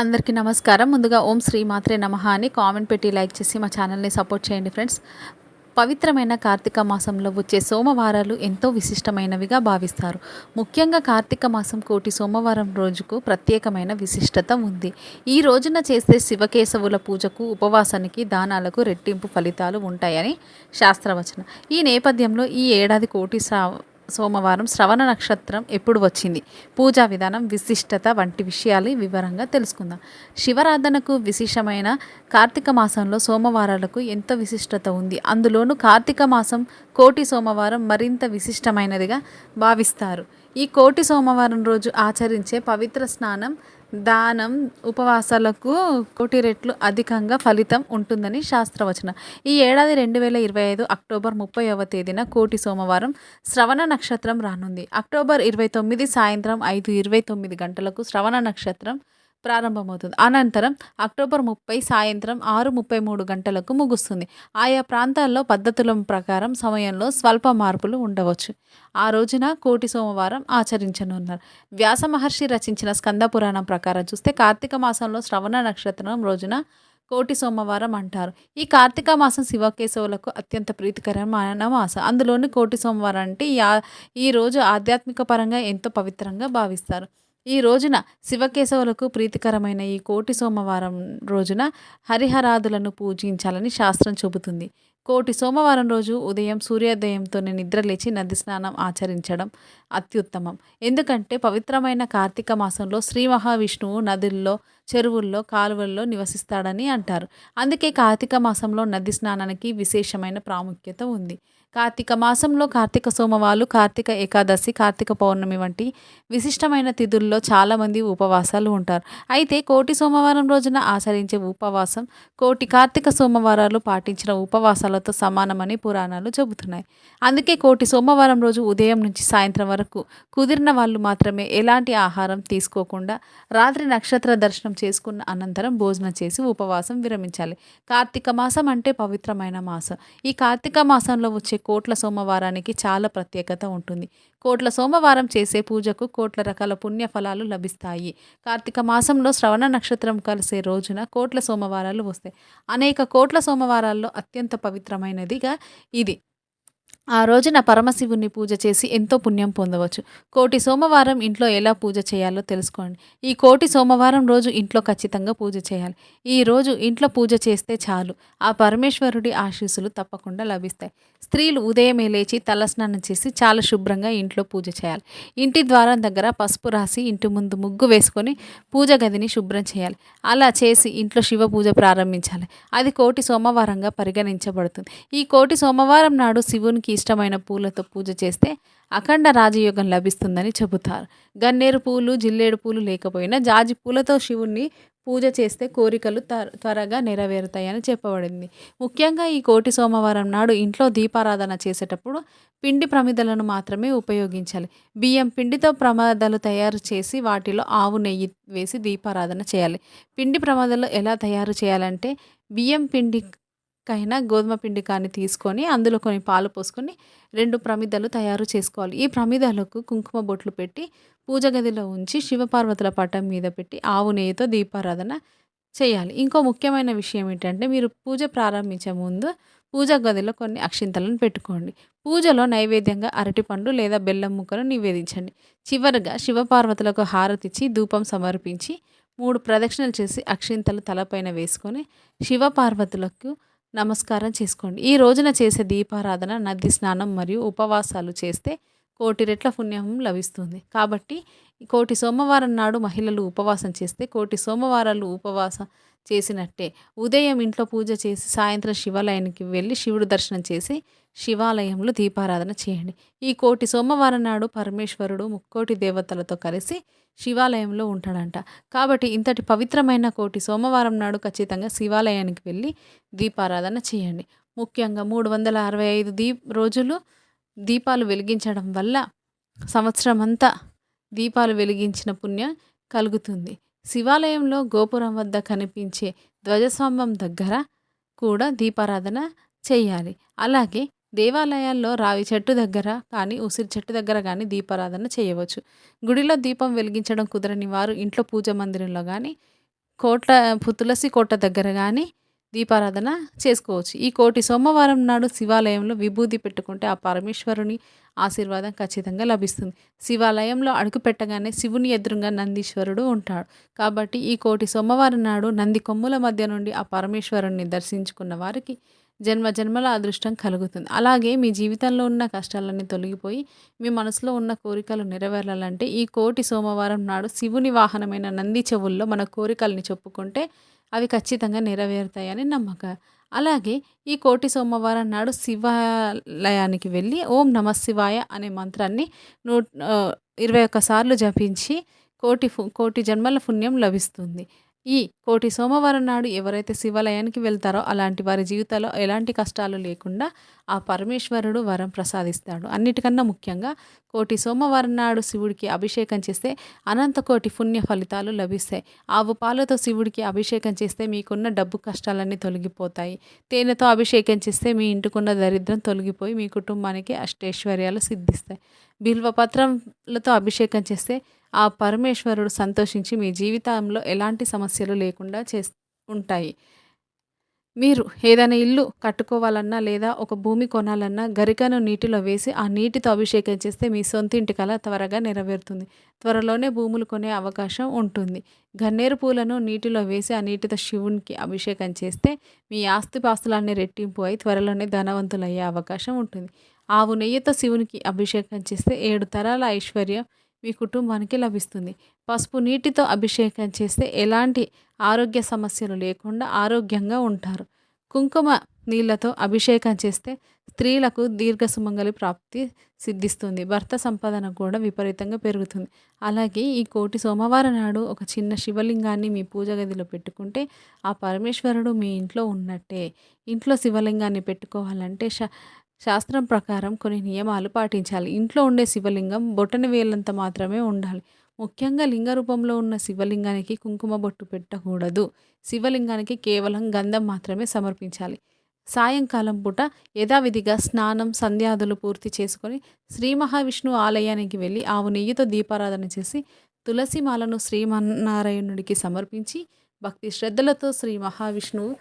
అందరికీ నమస్కారం. ముందుగా ఓం శ్రీ మాత్రే నమః అని కామెంట్ పెట్టి లైక్ చేసి మా ఛానల్ని సపోర్ట్ చేయండి ఫ్రెండ్స్. పవిత్రమైన కార్తీక మాసంలో వచ్చే సోమవారాలు ఎంతో విశిష్టమైనవిగా భావిస్తారు. ముఖ్యంగా కార్తీక మాసం కోటి సోమవారం రోజుకు ప్రత్యేకమైన విశిష్టత ఉంది. ఈ రోజున చేసే శివకేశవుల పూజకు ఉపవాసానికి దానాలకు రెట్టింపు ఫలితాలు ఉంటాయని శాస్త్రవచనం. ఈ నేపథ్యంలో ఈ ఏడాది కోటి సోమవారం శ్రవణ నక్షత్రం ఎప్పుడు వచ్చింది? పూజా విధానం విశిష్టత వంటి విషయాలు వివరంగా తెలుసుకుందాం. శివరాధనకు విశేషమైన కార్తీక మాసంలో సోమవారాలకు ఎంతో విశిష్టత ఉంది? అందులోనూ కార్తీక మాసం కోటి సోమవారం మరింత విశిష్టమైనదిగా భావిస్తారు. ఈ కోటి సోమవారం రోజు ఆచరించే పవిత్ర స్నానం దానం ఉపవాసాలకు కోటి రెట్లు అధికంగా ఫలితం ఉంటుందని శాస్త్రవచనం. ఈ ఏడాది రెండు వేల ఇరవై ఐదు అక్టోబర్ ముప్పైవ తేదీన కోటి సోమవారం శ్రవణ నక్షత్రం రానుంది. అక్టోబర్ ఇరవై తొమ్మిది సాయంత్రం ఐదు ఇరవై తొమ్మిది గంటలకు శ్రవణ నక్షత్రం ప్రారంభమవుతుంది. అనంతరం అక్టోబర్ ముప్పై సాయంత్రం ఆరు ముప్పై మూడు గంటలకు ముగుస్తుంది. ఆయా ప్రాంతాల్లో పద్ధతుల ప్రకారం సమయంలో స్వల్ప మార్పులు ఉండవచ్చు. ఆ రోజున కోటి సోమవారం ఆచరించనున్నారు. వ్యాస మహర్షి రచించిన స్కంద పురాణం ప్రకారం చూస్తే కార్తీక మాసంలో శ్రవణ నక్షత్రం రోజున కోటి సోమవారం అంటారు. ఈ కార్తీక మాసం శివకేశవులకు అత్యంత ప్రీతికరమైన మాసం. అందులోని కోటి సోమవారం అంటే ఈ రోజు ఆధ్యాత్మిక పరంగా ఎంతో పవిత్రంగా భావిస్తారు. ఈ రోజున శివకేశవులకు ప్రీతికరమైన ఈ కోటి సోమవారం రోజున హరిహరాదులను పూజించాలని శాస్త్రం చెబుతుంది. కోటి సోమవారం రోజు ఉదయం సూర్యోదయంతోనే నిద్రలేచి నది స్నానం ఆచరించడం అత్యుత్తమం. ఎందుకంటే పవిత్రమైన కార్తీక మాసంలో శ్రీ మహావిష్ణువు నదుల్లో చెరువుల్లో కాలువల్లో నివసిస్తాడని అంటారు. అందుకే కార్తీక మాసంలో నది స్నానానికి విశేషమైన ప్రాముఖ్యత ఉంది. కార్తీక మాసంలో కార్తీక సోమవారు కార్తీక ఏకాదశి కార్తీక పౌర్ణమి వంటి విశిష్టమైన తిథుల్లో చాలామంది ఉపవాసాలు ఉంటారు. అయితే కోటి సోమవారం రోజున ఆచరించే ఉపవాసం కోటి కార్తీక సోమవారాలు పాటించిన ఉపవాసాలతో సమానమని పురాణాలు చెబుతున్నాయి. అందుకే కోటి సోమవారం రోజు ఉదయం నుంచి సాయంత్రం వరకు కుదిరిన వాళ్ళు మాత్రమే ఎలాంటి ఆహారం తీసుకోకుండా రాత్రి నక్షత్ర దర్శనం చేసుకున్న అనంతరం భోజనం చేసి ఉపవాసం విరమించాలి. కార్తీక మాసం అంటే పవిత్రమైన మాసం. ఈ కార్తీక మాసంలో వచ్చే కోట్ల సోమవారానికి చాలా ప్రత్యేకత ఉంటుంది. కోట్ల సోమవారం చేసే పూజకు కోట్ల రకాల పుణ్య ఫలాలు లభిస్తాయి. కార్తీక మాసంలో శ్రవణ నక్షత్రం కలిసే రోజున కోట్ల సోమవారాలు వస్తాయి. అనేక కోట్ల సోమవారాల్లో అత్యంత పవిత్రమైనదిగా ఇది. ఆ రోజున పరమశివుని పూజ చేసి ఎంతో పుణ్యం పొందవచ్చు. కోటి సోమవారం ఇంట్లో ఎలా పూజ చేయాలో తెలుసుకోండి. ఈ కోటి సోమవారం రోజు ఇంట్లో ఖచ్చితంగా పూజ చేయాలి. ఈ రోజు ఇంట్లో పూజ చేస్తే చాలు. ఆ పరమేశ్వరుడి ఆశీస్సులు తప్పకుండా లభిస్తాయి. స్త్రీలు ఉదయమే లేచి తలస్నానం చేసి చాలా శుభ్రంగా ఇంట్లో పూజ చేయాలి. ఇంటి ద్వారం దగ్గర పసుపు రాసి ఇంటి ముందు ముగ్గు వేసుకొని పూజ గదిని శుభ్రం చేయాలి. అలా చేసి ఇంట్లో శివ పూజ ప్రారంభించాలి. అది కోటి సోమవారంగా పరిగణించబడుతుంది. ఈ కోటి సోమవారం నాడు శివునికి ఇష్టమైన పూలతో పూజ చేస్తే అఖండ రాజయోగం లభిస్తుందని చెబుతారు. గన్నేరు పూలు జిల్లేడు పూలు లేకపోయినా జాజి పూలతో శివుణ్ణి పూజ చేస్తే కోరికలు త్వర త్వరగా నెరవేరుతాయని చెప్పబడింది. ముఖ్యంగా ఈ కోటి సోమవారం నాడు ఇంట్లో దీపారాధన చేసేటప్పుడు పిండి ప్రమిదలను మాత్రమే ఉపయోగించాలి. బియ్యం పిండితో ప్రమాదాలు తయారు చేసి వాటిలో ఆవు నెయ్యి వేసి దీపారాధన చేయాలి. పిండి ప్రమాదాలు ఎలా తయారు చేయాలంటే బియ్యం పిండి కైనా గోధుమ పిండి కానీ తీసుకొని అందులో కొన్ని పాలు పోసుకొని రెండు ప్రమిదలు తయారు చేసుకోవాలి. ఈ ప్రమిదలకు కుంకుమ బొట్లు పెట్టి పూజ గదిలో ఉంచి శివపార్వతుల పటం మీద పెట్టి ఆవు నెయ్యితో దీపారాధన చేయాలి. ఇంకో ముఖ్యమైన విషయం ఏంటంటే మీరు పూజ ప్రారంభించే ముందు పూజ గదిలో కొన్ని అక్షింతలను పెట్టుకోండి. పూజలో నైవేద్యంగా అరటిపండు లేదా బెల్లం ముక్కను నివేదించండి. చివరగా శివపార్వతులకు హారతిచ్చి ధూపం సమర్పించి మూడు ప్రదక్షిణలు చేసి అక్షింతలు తలపైన వేసుకొని శివపార్వతులకు నమస్కారం చేసుకోండి. ఈ రోజున చేసే దీపారాధన నది స్నానం మరియు ఉపవాసాలు చేస్తే కోటి రెట్ల పుణ్యం లభిస్తుంది. కాబట్టి కోటి సోమవారం నాడు మహిళలు ఉపవాసం చేస్తే కోటి సోమవారాలు ఉపవాసం చేసినట్టే. ఉదయం ఇంట్లో పూజ చేసి సాయంత్రం శివాలయానికి వెళ్ళి శివుడు దర్శనం చేసి శివాలయంలో దీపారాధన చేయండి. ఈ కోటి సోమవారం నాడు పరమేశ్వరుడు ముక్కోటి దేవతలతో కలిసి శివాలయంలో ఉంటాడంట. కాబట్టి ఇంతటి పవిత్రమైన కోటి సోమవారం నాడు ఖచ్చితంగా శివాలయానికి వెళ్ళి దీపారాధన చేయండి. ముఖ్యంగా మూడు వందల అరవై ఐదు దీప్ రోజులు దీపాలు వెలిగించడం వల్ల సంవత్సరం అంతా దీపాలు వెలిగించిన పుణ్యం కలుగుతుంది. శివాలయంలో గోపురం వద్ద కనిపించే ధ్వజస్తంభం దగ్గర కూడా దీపారాధన చేయాలి. అలాగే దేవాలయాల్లో రావి చెట్టు దగ్గర కానీ ఉసిరి చెట్టు దగ్గర కానీ దీపారాధన చేయవచ్చు. గుడిలో దీపం వెలిగించడం కుదరని వారు ఇంట్లో పూజ మందిరంలో కానీ కోట పు- తులసి కోట దగ్గర కానీ దీపారాధన చేసుకోవచ్చు. ఈ కోటి సోమవారం నాడు శివాలయంలో విభూది పెట్టుకుంటే ఆ పరమేశ్వరుని ఆశీర్వాదం ఖచ్చితంగా లభిస్తుంది. శివాలయంలో అడుగు పెట్టగానే శివుని ఎదురుగా నందీశ్వరుడు ఉంటాడు. కాబట్టి ఈ కోటి సోమవారం నాడు నంది కొమ్ముల మధ్య నుండి ఆ పరమేశ్వరుణ్ణి దర్శించుకున్న వారికి జన్మ జన్మల అదృష్టం కలుగుతుంది. అలాగే మీ జీవితంలో ఉన్న కష్టాలన్నీ తొలగిపోయి మీ మనసులో ఉన్న కోరికలు నెరవేరాలంటే ఈ కోటి సోమవారం నాడు శివుని వాహనమైన నంది చెవుల్లో మన కోరికల్ని చెప్పుకుంటే అవి ఖచ్చితంగా నెరవేరుతాయని నమ్మకం. అలాగే ఈ కోటి సోమవారం నాడు శివాలయానికి వెళ్ళి ఓం నమ శివాయ అనే మంత్రాన్ని నూ ఇరవై ఒక్కసార్లు జపించి కోటి పు- కోటి జన్మల పుణ్యం లభిస్తుంది. ఈ కోటి సోమవారం నాడు ఎవరైతే శివాలయానికి వెళ్తారో అలాంటి వారి జీవితాల్లో ఎలాంటి కష్టాలు లేకుండా ఆ పరమేశ్వరుడు వరం ప్రసాదిస్తాడు. అన్నిటికన్నా ముఖ్యంగా కోటి సోమవారం నాడు శివుడికి అభిషేకం చేస్తే అనంత కోటి పుణ్య ఫలితాలు లభిస్తాయి. ఆవు పాలతో శివుడికి అభిషేకం చేస్తే మీకున్న డబ్బు కష్టాలన్నీ తొలగిపోతాయి. తేనెతో అభిషేకం చేస్తే మీ ఇంటికున్న దరిద్రం తొలగిపోయి మీ కుటుంబానికి అష్టైశ్వర్యాలు సిద్ధిస్తాయి. బిల్వపత్రంలతో అభిషేకం చేస్తే ఆ పరమేశ్వరుడు సంతోషించి మీ జీవితంలో ఎలాంటి సమస్యలు లేకుండా చే ఉంటాయి. మీరు ఏదైనా ఇల్లు కట్టుకోవాలన్నా లేదా ఒక భూమి కొనాలన్నా గరికను నీటిలో వేసి ఆ నీటితో అభిషేకం చేస్తే మీ సొంత ఇంటి కల త్వరగా నెరవేరుతుంది. త్వరలోనే భూములు కొనే అవకాశం ఉంటుంది. గన్నేరు పూలను నీటిలో వేసి ఆ నీటితో శివునికి అభిషేకం చేస్తే మీ ఆస్తిపాస్తులన్నీ రెట్టింపు అయి త్వరలోనే ధనవంతులయ్యే అవకాశం ఉంటుంది. ఆవు నెయ్యితో శివునికి అభిషేకం చేస్తే ఏడు తరాల ఐశ్వర్యం మీ కుటుంబానికి లభిస్తుంది. పసుపు నీటితో అభిషేకం చేస్తే ఎలాంటి ఆరోగ్య సమస్యలు లేకుండా ఆరోగ్యంగా ఉంటారు. కుంకుమ నీళ్ళతో అభిషేకం చేస్తే స్త్రీలకు దీర్ఘ సుమంగలి ప్రాప్తి సిద్ధిస్తుంది. భర్త సంపాదన కూడా విపరీతంగా పెరుగుతుంది. అలాగే ఈ కోటి సోమవారం నాడు ఒక చిన్న శివలింగాన్ని మీ పూజ గదిలో పెట్టుకుంటే ఆ పరమేశ్వరుడు మీ ఇంట్లో ఉన్నట్టే. ఇంట్లో శివలింగాన్ని పెట్టుకోవాలంటే శ శాస్త్రం ప్రకారం కొన్ని నియమాలు పాటించాలి. ఇంట్లో ఉండే శివలింగం బొటన వేలంత మాత్రమే ఉండాలి. ముఖ్యంగా లింగ రూపంలో ఉన్న శివలింగానికి కుంకుమ బొట్టు పెట్టకూడదు. శివలింగానికి కేవలం గంధం మాత్రమే సమర్పించాలి. సాయంకాలం పూట యథావిధిగా స్నానం సంధ్యాదులు పూర్తి చేసుకొని శ్రీ మహావిష్ణు ఆలయానికి వెళ్ళి ఆవు నెయ్యితో దీపారాధన చేసి తులసి మాలను శ్రీమన్నారాయణుడికి సమర్పించి భక్తి శ్రద్ధలతో శ్రీ మహావిష్ణువు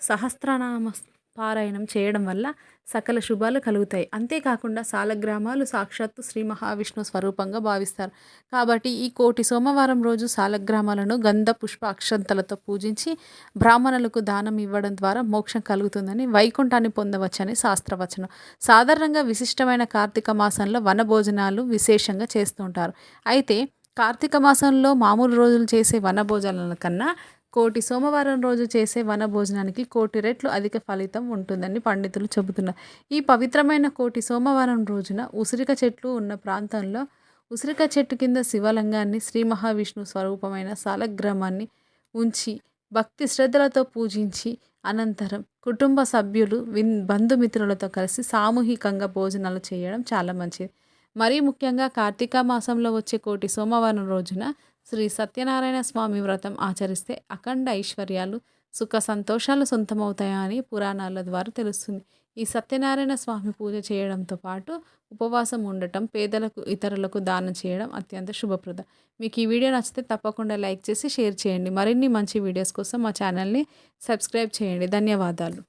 సహస్రనామ పారాయణం చేయడం వల్ల సకల శుభాలు కలుగుతాయి. అంతేకాకుండా సాలగ్రామాలు సాక్షాత్తు శ్రీ మహావిష్ణు స్వరూపంగా భావిస్తారు. కాబట్టి ఈ కోటి సోమవారం రోజు సాలగ్రామాలను గంధ పుష్ప అక్షంతలతో పూజించి బ్రాహ్మణులకు దానం ఇవ్వడం ద్వారా మోక్షం కలుగుతుందని వైకుంఠాన్ని పొందవచ్చని శాస్త్రవచనం. సాధారణంగా విశిష్టమైన కార్తీక మాసంలో వనభోజనాలు విశేషంగా చేస్తుంటారు. అయితే కార్తీక మాసంలో మామూలు రోజులు చేసే వనభోజనాల కన్నా కోటి సోమవారం రోజు చేసే వనభోజనానికి కోటి రెట్లు అధిక ఫలితం ఉంటుందని పండితులు చెబుతున్నారు. ఈ పవిత్రమైన కోటి సోమవారం రోజున ఉసిరిక చెట్లు ఉన్న ప్రాంతంలో ఉసిరిక చెట్టు కింద శివలింగాన్ని శ్రీ మహావిష్ణు స్వరూపమైన సాలగ్రామాన్ని ఉంచి భక్తి శ్రద్ధలతో పూజించి అనంతరం కుటుంబ సభ్యులు విన్ బంధుమిత్రులతో కలిసి సామూహికంగా భోజనాలు చేయడం చాలా మంచిది. మరీ ముఖ్యంగా కార్తీక మాసంలో వచ్చే కోటి సోమవారం రోజున శ్రీ సత్యనారాయణ స్వామి వ్రతం ఆచరిస్తే అఖండ ఐశ్వర్యాలు సుఖ సంతోషాలు సొంతమవుతాయని పురాణాల ద్వారా తెలుస్తుంది. ఈ సత్యనారాయణ స్వామి పూజ చేయడంతో పాటు ఉపవాసం ఉండటం పేదలకు ఇతరులకు దానం చేయడం అత్యంత శుభప్రదం. మీకు ఈ వీడియో నచ్చితే తప్పకుండా లైక్ చేసి షేర్ చేయండి. మరిన్ని మంచి వీడియోస్ కోసం మా ఛానల్ని సబ్స్క్రైబ్ చేయండి. ధన్యవాదాలు.